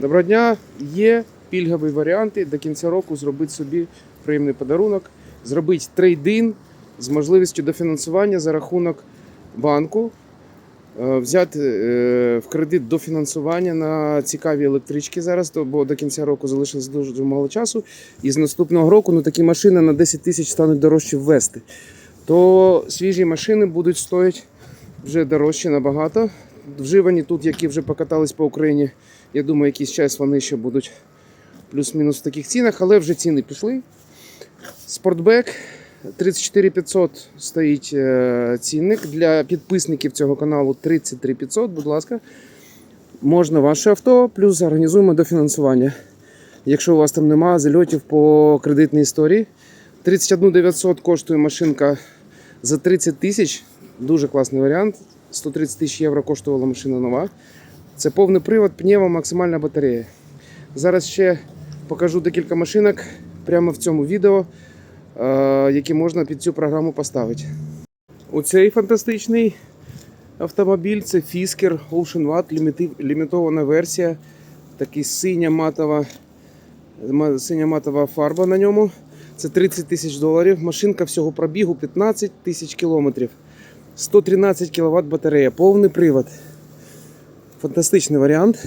Доброго дня! Є пільгові варіанти до кінця року зробити собі приємний подарунок, зробити трейдин з можливістю дофінансування за рахунок банку, е, взяти е, в кредит дофінансування на цікаві електрички зараз, бо до кінця року залишилось дуже, мало часу. І з наступного року ну, такі машини на 10 тисяч стануть дорожче ввести. То свіжі машини будуть стоїти вже дорожче набагато. Вживані тут, які вже покатались по Україні, я думаю, якийсь час вони ще будуть плюс-мінус в таких цінах, але вже ціни пішли. Спортбек 34 500 стоїть е, цінник. Для підписників цього каналу 33 500, будь ласка. Можна ваше авто, плюс організуємо дофінансування. Якщо у вас там немає зальотів по кредитній історії. 31 900 коштує машинка за 30 тисяч. Дуже класний варіант. 130 тисяч євро коштувала машина нова. Це повний привод, пнєва, максимальна батарея. Зараз ще покажу декілька машинок прямо в цьому відео, е, які можна під цю програму поставити. Оцей фантастичний автомобіль це Fisker Ocean Watt, лімітована версія. Такий синя матова, синя матова фарба на ньому. Це 30 тисяч доларів. Машинка всього пробігу 15 тисяч кілометрів. 113 кВт батарея, повний привод. Фантастичний варіант.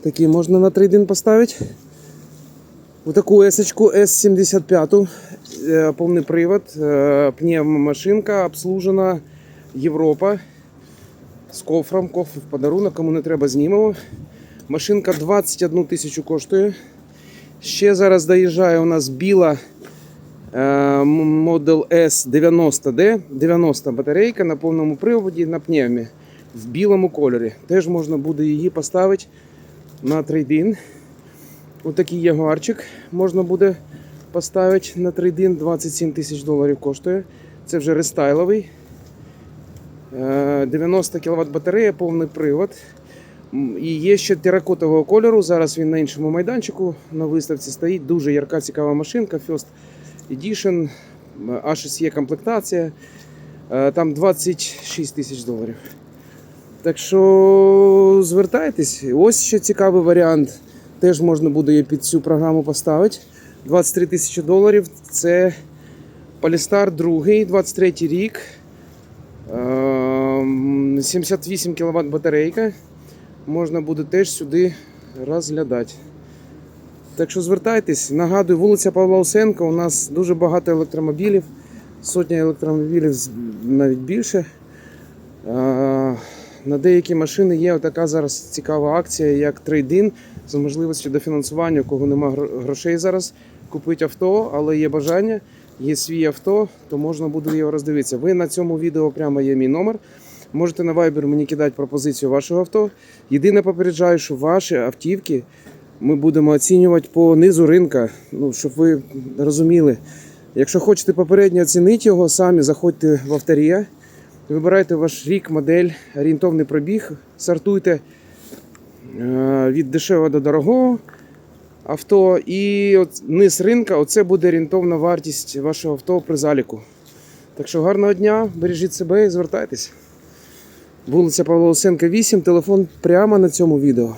Такий можна на трейдин поставити. Отаку есочку S75, е, повний привод, е, пневмомашинка, обслужена Європа з кофром. Кофр в подарунок, кому не треба, знімемо. Машинка 21 тисячу коштує. Ще зараз доїжджає у нас біла Model S 90D, 90 батарейка на повному приводі на пневмі в білому кольорі. Теж можна буде її поставити на трейдин. Отакий ягуарчик можна буде поставити на трейдин. 27 тисяч доларів коштує. Це вже рестайловий. Е, 90 кВт батарея, повний привод. І є ще теракотового кольору. Зараз він на іншому майданчику на виставці стоїть. Дуже ярка, цікава машинка. First Edition, аж є комплектація. Е, Там 26 тисяч доларів. Так що звертайтесь. Ось ще цікавий варіант. Теж можна буде її під цю програму поставити. 23 тисячі доларів. Це Polestar 2, 23 рік. Ем, 78 кВт батарейка. Можна буде теж сюди розглядати. Так що звертайтесь. Нагадую, вулиця Павла Усенка. У нас дуже багато електромобілів. Сотня електромобілів навіть більше. На деякі машини є така зараз цікава акція, як трейдин з можливістю дофінансування, у кого немає грошей зараз купити авто, але є бажання, є свій авто, то можна буде його роздивитися. Ви на цьому відео прямо є мій номер. Можете на Viber мені кидати пропозицію вашого авто. Єдине попереджаю, що ваші автівки ми будемо оцінювати по низу ринка, ну, щоб ви розуміли. Якщо хочете попередньо оцінити його, самі заходьте в авторія. Вибирайте ваш рік, модель, орієнтовний пробіг, сортуйте е, від дешевого до дорогого авто. І от низ ринка оце буде орієнтовна вартість вашого авто при заліку. Так що гарного дня, бережіть себе і звертайтесь. Вулиця Павла Осенка, 8, телефон прямо на цьому відео.